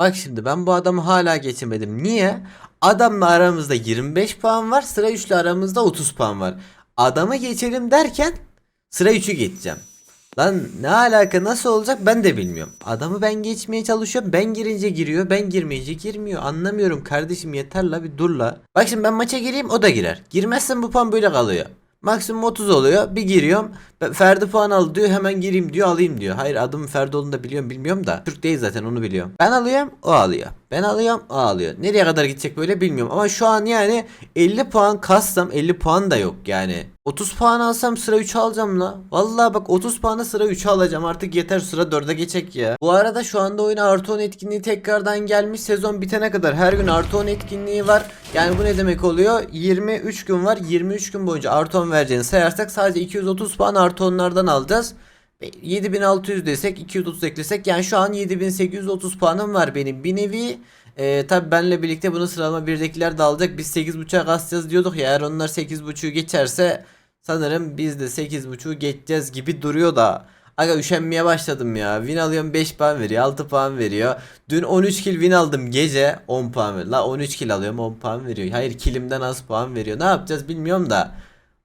Bak şimdi ben bu adamı hala geçemedim. Niye? Adamla aramızda 25 puan var. Sıra 3'lü aramızda 30 puan var. Adamı geçelim derken sıra 3'ü geçeceğim. Lan ne alaka nasıl olacak ben de bilmiyorum. Adamı ben geçmeye çalışıyorum. Ben girince giriyor. Ben girmeyince girmiyor. Anlamıyorum kardeşim yeter la bir dur la. Bak şimdi ben maça gireyim o da girer. Girmezsen bu puan böyle kalıyor. Maksimum 30 oluyor. Bir giriyorum. Ferdi puan al diyor. Hemen gireyim diyor. Alayım diyor. Hayır adım Ferdi olduğunu da biliyorum bilmiyorum da. Türk değil zaten onu biliyorum. Ben alıyorum o alıyor. Ben alıyorum o alıyor. Nereye kadar gidecek böyle bilmiyorum. Ama şu an yani 50 puan kassam 50 puan da yok yani. 30 puan alsam sıra 3 alacağım la. Vallahi bak 30 puana sıra 3 alacağım. Artık yeter sıra 4'e geçecek ya. Bu arada şu anda oyuna artı 10 etkinliği tekrardan gelmiş. Sezon bitene kadar her gün artı 10 etkinliği var. Yani bu ne demek oluyor? 23 gün var. 23 gün boyunca artı 10 vereceğini sayarsak sadece 230 puan artı 10'lardan alacağız. Ve 7600 desek 230 eklesek yani şu an 7830 puanım var benim bir nevi. Ee, tabi benle birlikte bunu sıralama birdekiler de alacak. Biz 8.5'a kasacağız diyorduk ya eğer onlar 8.5'u geçerse sanırım biz de 8.5'u geçeceğiz gibi duruyor da. Aga üşenmeye başladım ya. Win alıyorum 5 puan veriyor 6 puan veriyor. Dün 13 kill win aldım gece 10 puan veriyor La 13 kill alıyorum 10 puan veriyor. Hayır killimden az puan veriyor. Ne yapacağız bilmiyorum da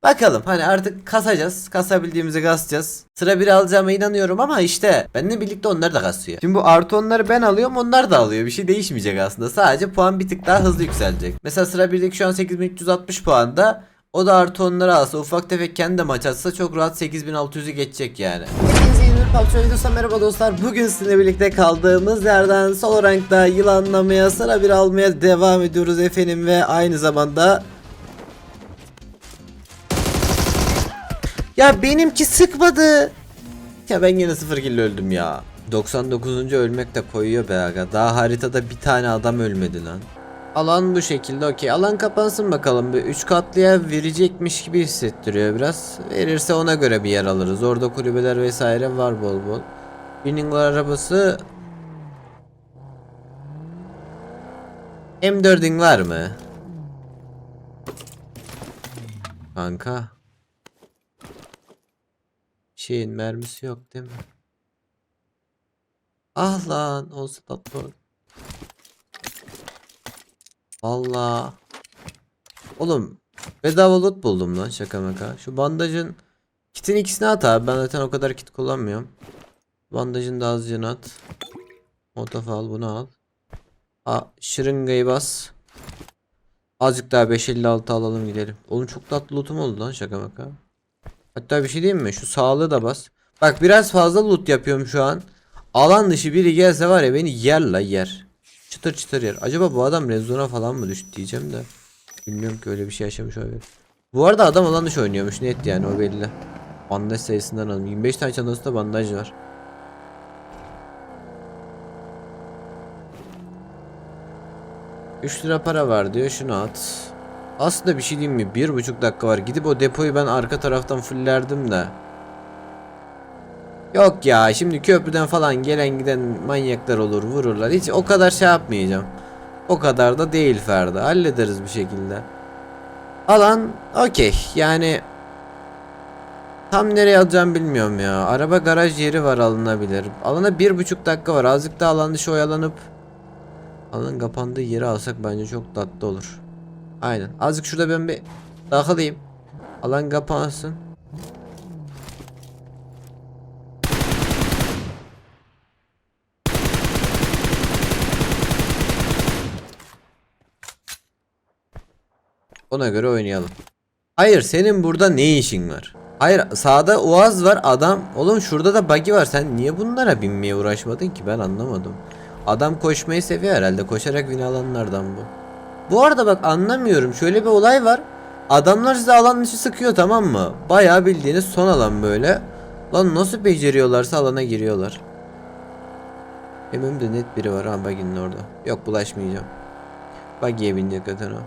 Bakalım hani artık kasacağız. Kasabildiğimizi kasacağız. Sıra bir alacağıma inanıyorum ama işte benimle birlikte onlar da kasıyor. Şimdi bu artı onları ben alıyorum onlar da alıyor. Bir şey değişmeyecek aslında. Sadece puan bir tık daha hızlı yükselecek. Mesela sıra 1'deki şu an 8360 puanda. O da artı onları alsa ufak tefek kendi de maç atsa çok rahat 8600'ü geçecek yani. Hepinize yeni bir PUBG merhaba dostlar. Bugün sizinle birlikte kaldığımız yerden solo rankta yılanlamaya sıra bir almaya devam ediyoruz efendim ve aynı zamanda Ya benimki sıkmadı. Ya ben yine sıfır kill öldüm ya. 99. ölmek de koyuyor be aga. Daha haritada bir tane adam ölmedi lan. Alan bu şekilde okey. Alan kapansın bakalım. Bir 3 katlıya verecekmiş gibi hissettiriyor biraz. Verirse ona göre bir yer alırız. Orada kulübeler vesaire var bol bol. Birinin arabası M4'ün var mı? Kanka. Şeyin mermisi yok değil mi? Ah lan olsa tatlı. Valla. Oğlum bedava loot buldum lan şaka maka. Şu bandajın kitin ikisini at abi. Ben zaten o kadar kit kullanmıyorum. Bandajın da azıcını at. Motof al bunu al. A şırıngayı bas. Azıcık daha 556 alalım gidelim. Oğlum çok tatlı lootum oldu lan şaka maka. Hatta bir şey diyeyim mi? Şu sağlığı da bas. Bak biraz fazla loot yapıyorum şu an. Alan dışı biri gelse var ya beni yer la yer. Çıtır çıtır yer. Acaba bu adam rezona falan mı düştü diyeceğim de. Bilmiyorum ki öyle bir şey yaşamış olabilir. Bu arada adam alan dışı oynuyormuş net yani o belli. Bandaj sayısından alalım. 25 tane çantasında bandaj var. Üç lira para var diyor şunu at. Aslında bir şey diyeyim mi? Bir buçuk dakika var. Gidip o depoyu ben arka taraftan fullerdim de. Yok ya şimdi köprüden falan gelen giden manyaklar olur vururlar. Hiç o kadar şey yapmayacağım. O kadar da değil Ferdi. Hallederiz bir şekilde. Alan okey yani Tam nereye alacağım bilmiyorum ya. Araba garaj yeri var alınabilir. Alana bir buçuk dakika var. Azıcık da alan dışı oyalanıp alanın kapandığı yeri alsak bence çok tatlı olur. Aynen. Azıcık şurada ben bir takılayım. Alan kapansın. Ona göre oynayalım. Hayır senin burada ne işin var? Hayır sağda Uaz var adam. Oğlum şurada da buggy var. Sen niye bunlara binmeye uğraşmadın ki ben anlamadım. Adam koşmayı seviyor herhalde. Koşarak win alanlardan bu. Bu arada bak anlamıyorum. Şöyle bir olay var. Adamlar size alan dışı sıkıyor tamam mı? Bayağı bildiğiniz son alan böyle. Lan nasıl beceriyorlarsa alana giriyorlar. Benim önümde net biri var ha buggy'nin orada. Yok bulaşmayacağım. Buggy'ye binecek zaten o.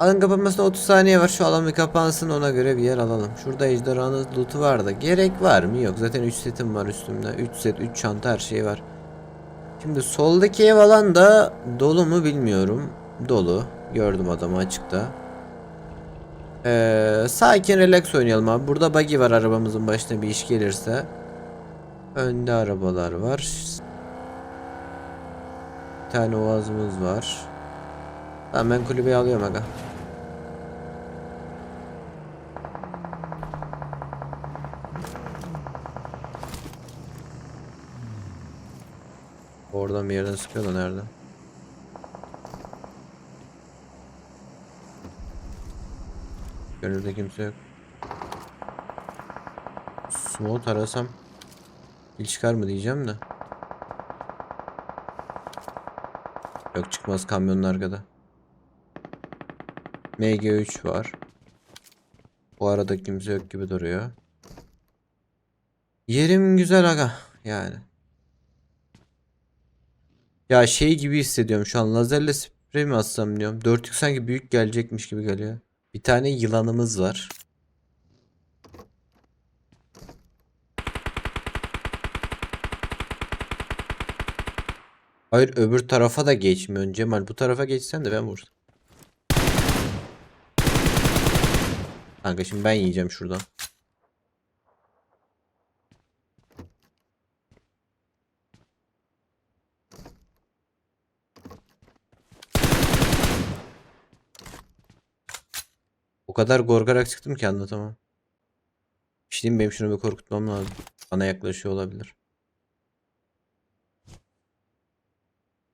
Alan kapanmasına 30 saniye var. Şu alan bir kapansın ona göre bir yer alalım. Şurada ejderhanın loot'u var da gerek var mı? Yok. Zaten 3 setim var üstümde. 3 set, 3 çanta her şey var. Şimdi soldaki ev alan da dolu mu bilmiyorum. Dolu. Gördüm adamı açıkta. Ee, sakin relax oynayalım abi. Burada buggy var arabamızın başına bir iş gelirse. Önde arabalar var. tane oğazımız var. Tamam ben kulübeyi alıyorum aga. Oradan bir yerden sıkıyor da nereden? Gönülde kimse yok. Smoke arasam il çıkar mı diyeceğim de. Yok çıkmaz kamyonun arkada. MG3 var. Bu arada kimse yok gibi duruyor. Yerim güzel aga yani. Ya şey gibi hissediyorum şu an lazerle sprey mi atsam diyorum. 4x sanki büyük gelecekmiş gibi geliyor. Bir tane yılanımız var. Hayır öbür tarafa da geçmiyorsun Cemal. Bu tarafa geçsen de ben vursam. Kanka şimdi ben yiyeceğim şuradan. O kadar korkarak çıktım ki anlatamam. Bir şey diyeyim benim şunu bir korkutmam lazım. Bana yaklaşıyor olabilir.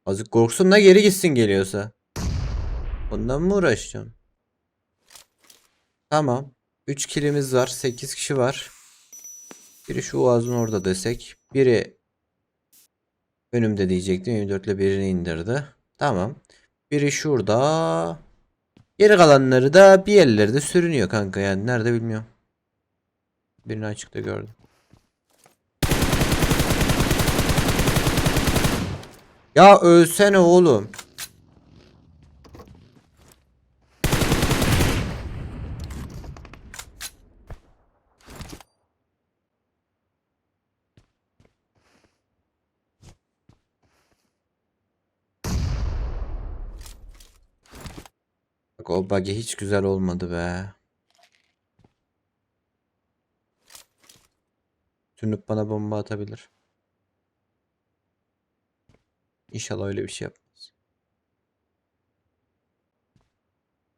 Azıcık korksun da geri gitsin geliyorsa. Ondan mı uğraşacağım? Tamam. 3 kilimiz var. 8 kişi var. Biri şu ağzın orada desek. Biri önümde diyecektim. 24 ile birini indirdi. Tamam. Biri şurada. Geri kalanları da bir yerlerde sürünüyor kanka yani. Nerede bilmiyorum. Birini açıkta gördüm. Ya ölsene oğlum. O buggy hiç güzel olmadı be. Tünüp bana bomba atabilir. İnşallah öyle bir şey yapmaz.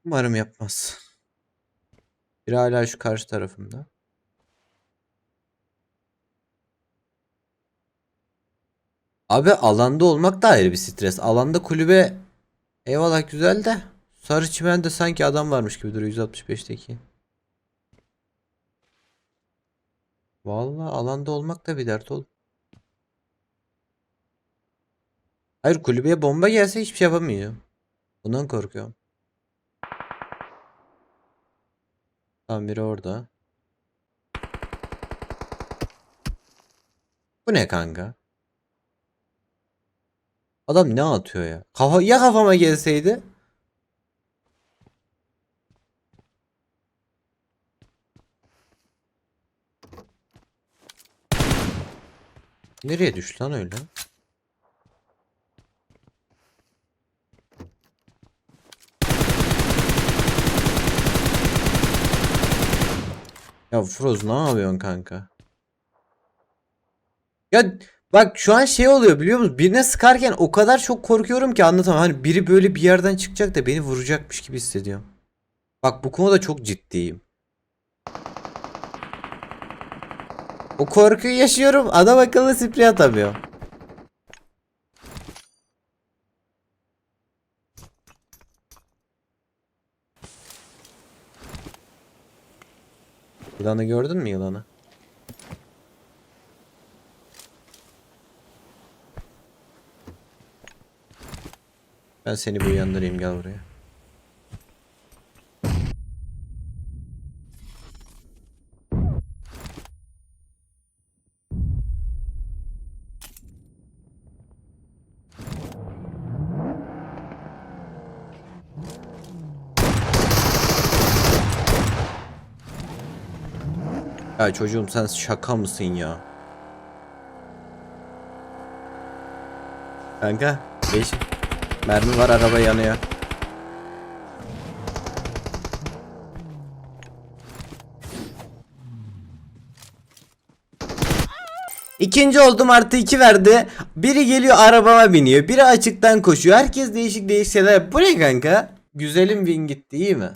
Umarım yapmaz. Bir hala şu karşı tarafımda. Abi alanda olmak da ayrı bir stres. Alanda kulübe eyvallah güzel de sarı çimende sanki adam varmış gibi duruyor 165'teki. Vallahi alanda olmak da bir dert oğlum. Hayır kulübeye bomba gelse hiçbir şey yapamayacağım. Bundan korkuyorum. Tamam biri orada. Bu ne kanka? Adam ne atıyor ya? Kafa ya kafama gelseydi? Nereye düştü lan öyle? Ya Froz ne yapıyorsun kanka? Ya bak şu an şey oluyor biliyor musun? Birine sıkarken o kadar çok korkuyorum ki anlatamam. Hani biri böyle bir yerden çıkacak da beni vuracakmış gibi hissediyorum. Bak bu konuda çok ciddiyim. O korkuyu yaşıyorum. Adam akıllı sprey atamıyor. Yılanı gördün mü yılanı? Ben seni bir uyandırayım gel buraya. Ya çocuğum sen şaka mısın ya? Kanka 5 mermi var araba yanıyor. İkinci oldum artı iki verdi. Biri geliyor arabama biniyor. Biri açıktan koşuyor. Herkes değişik değişik şeyler. Bu ne kanka? Güzelim win gitti iyi mi?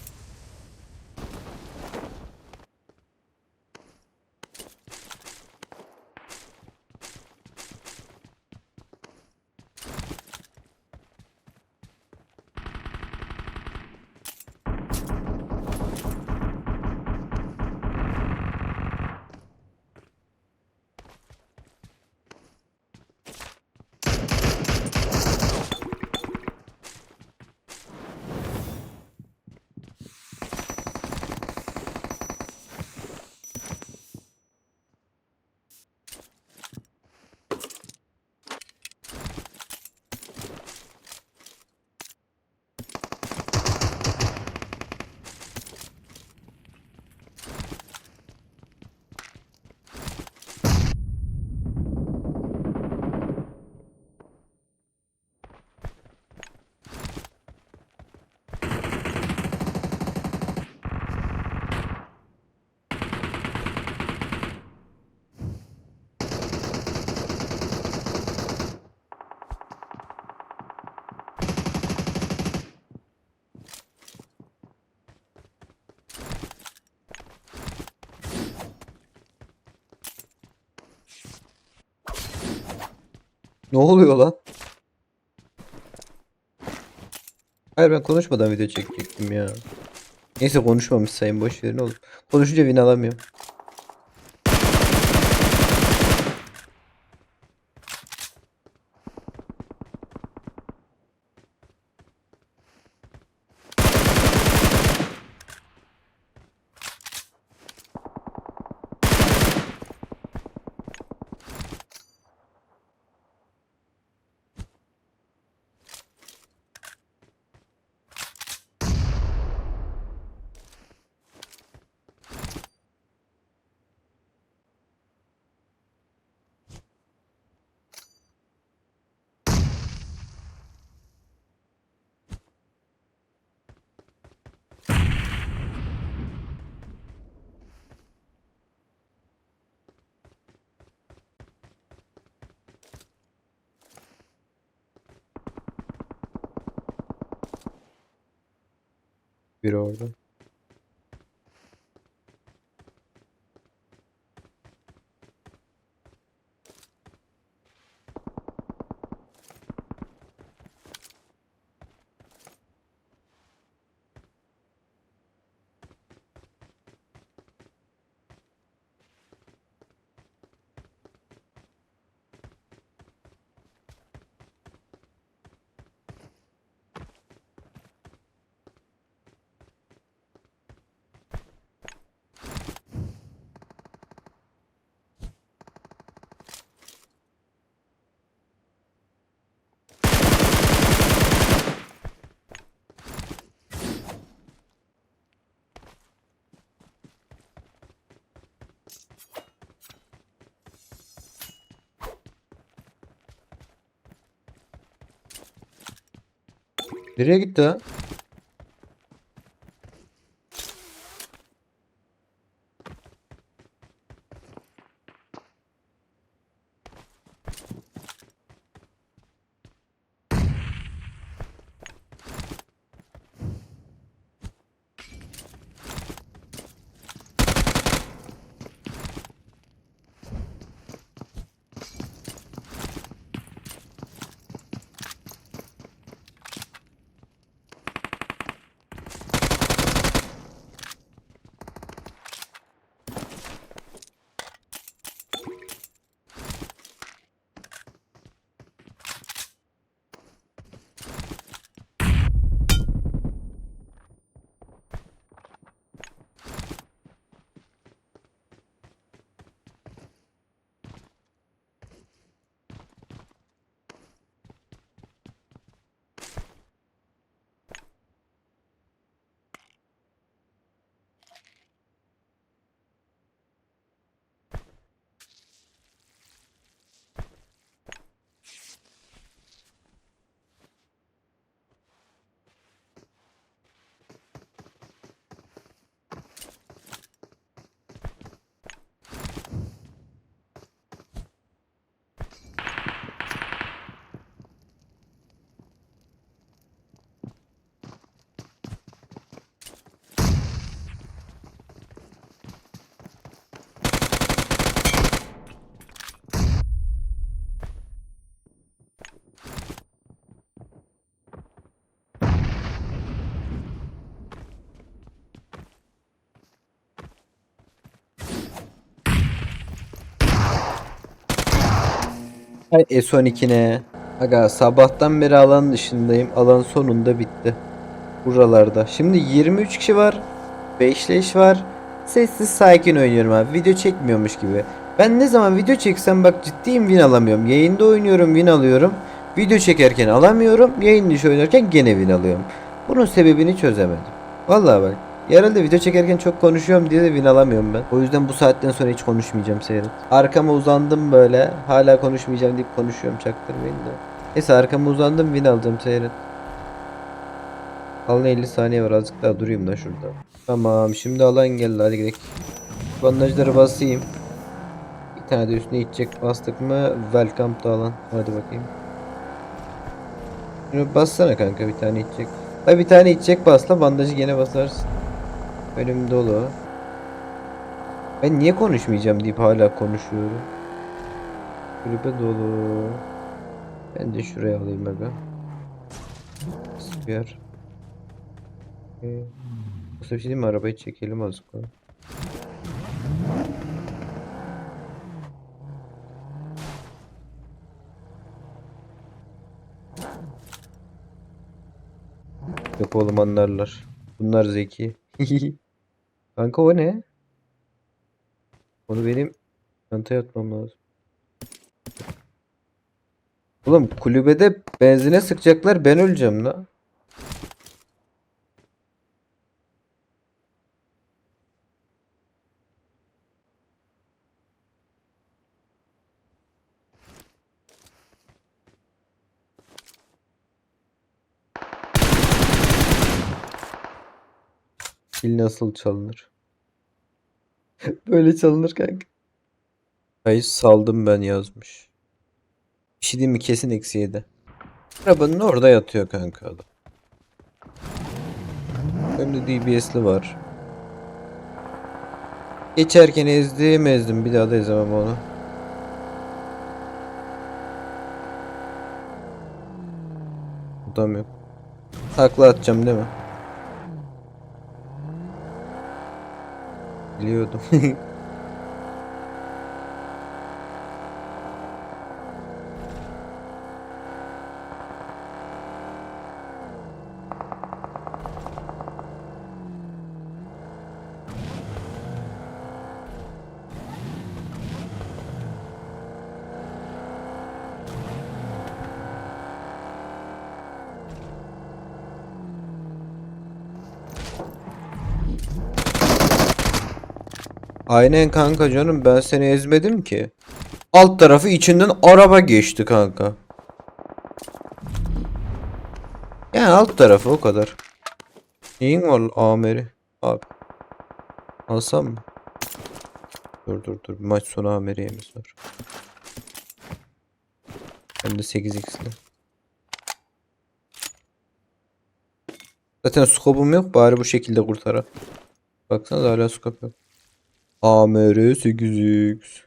Ne oluyor lan? Hayır ben konuşmadan video çekecektim ya. Neyse konuşmamış sayın boş verin olur. Konuşunca win alamıyorum. Biri orada. Nereye gitti lan? Ay S12 ne? Aga sabahtan beri alan dışındayım. Alan sonunda bitti. Buralarda. Şimdi 23 kişi var. 5 leş var. Sessiz sakin oynuyorum abi. Video çekmiyormuş gibi. Ben ne zaman video çeksem bak ciddiyim win alamıyorum. Yayında oynuyorum win alıyorum. Video çekerken alamıyorum. Yayın dışı oynarken gene win alıyorum. Bunun sebebini çözemedim. Vallahi bak. Herhalde video çekerken çok konuşuyorum diye de win alamıyorum ben. O yüzden bu saatten sonra hiç konuşmayacağım seyret. Arkama uzandım böyle. Hala konuşmayacağım deyip konuşuyorum çaktırmayın da. Neyse arkama uzandım win alacağım seyret. Alan 50 saniye var azıcık daha durayım da şurada. Tamam şimdi alan geldi hadi gidelim. Bandajları basayım. Bir tane de üstüne içecek bastık mı welcome to alan. Hadi bakayım. Şunu bassana kanka bir tane içecek. Ay bir tane içecek basla bandajı gene basarsın. Önüm dolu. Ben niye konuşmayacağım deyip hala konuşuyorum. Kulübe dolu. Ben de şuraya alayım aga. Süper. Ee, sefer bir şey diyeyim mi? Arabayı çekelim ha. Yok oğlum anlarlar. Bunlar zeki. Kanka o ne? Onu benim çantaya atmam lazım. Oğlum kulübede benzine sıkacaklar ben öleceğim la. Pil nasıl çalınır? Böyle çalınır kanka. Hayır saldım ben yazmış. Bir şey diyeyim mi kesin eksi yedi. Arabanın orada yatıyor kanka adam. Önümde DBS'li var. Geçerken ezdim ezdim bir daha da ezemem onu. Adam yok. Takla atacağım değil mi? Glildo. Aynen kanka canım ben seni ezmedim ki. Alt tarafı içinden araba geçti kanka. Yani alt tarafı o kadar. Neyin var Ameri? Abi. Alsam mı? Dur dur dur. Maç sonu Ameri'yemiz var. Hem de 8x'li. Zaten skopum yok. Bari bu şekilde kurtara. Baksanıza hala skop yok. AMR 8X.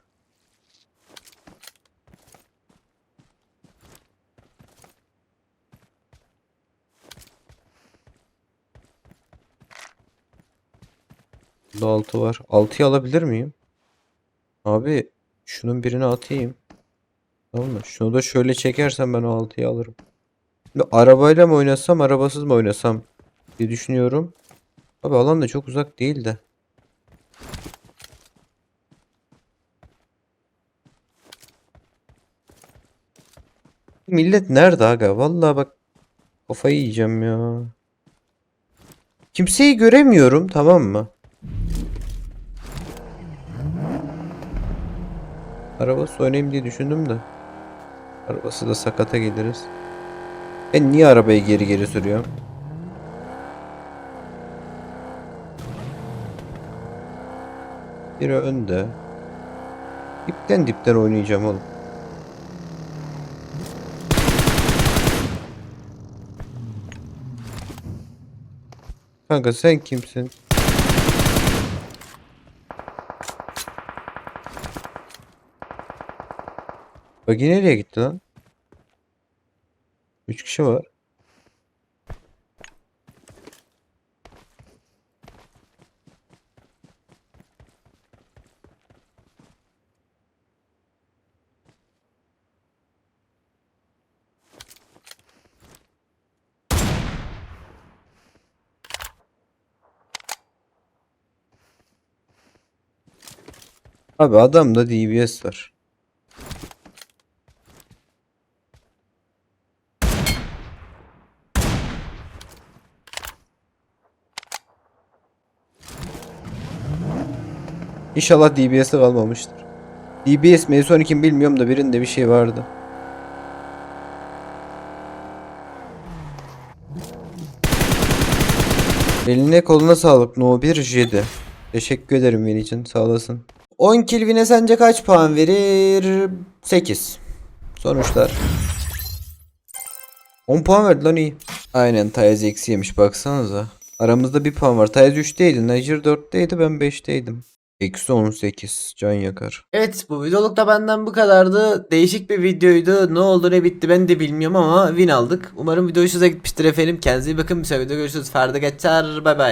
Burada 6 var. 6'yı alabilir miyim? Abi şunun birini atayım. Tamam mı? Şunu da şöyle çekersem ben o 6'yı alırım. Şimdi arabayla mı oynasam arabasız mı oynasam diye düşünüyorum. Abi alan da çok uzak değil de. Millet nerede aga? Vallahi bak kafayı yiyeceğim ya. Kimseyi göremiyorum tamam mı? Arabası oynayayım diye düşündüm de. Arabası da sakata geliriz. Ben niye arabayı geri geri sürüyorum? Biri önde. Dipten dipten oynayacağım oğlum. Kanka sen kimsin? Bagi nereye gitti lan? 3 kişi var. Abi adamda DBS var. İnşallah DBS'e kalmamıştır. DBS mi son kim bilmiyorum da birinde bir şey vardı. Eline koluna sağlık No 1 Jedi. Teşekkür ederim Vin için sağ olasın. 10 Kilvin'e sence kaç puan verir? 8. Sonuçlar. 10 puan verdi lan iyi. Aynen Tayez eksi yemiş baksanıza. Aramızda bir puan var. Tayez 3'teydi. Niger 4'teydi ben 5'teydim. Eksi 18. Can yakar. Evet bu videoluk da benden bu kadardı. Değişik bir videoydu. Ne oldu ne bitti ben de bilmiyorum ama win aldık. Umarım video hoşunuza gitmiştir efendim. Kendinize iyi bakın. Bir sonraki videoda görüşürüz. Ferdi geçer. Bay bay.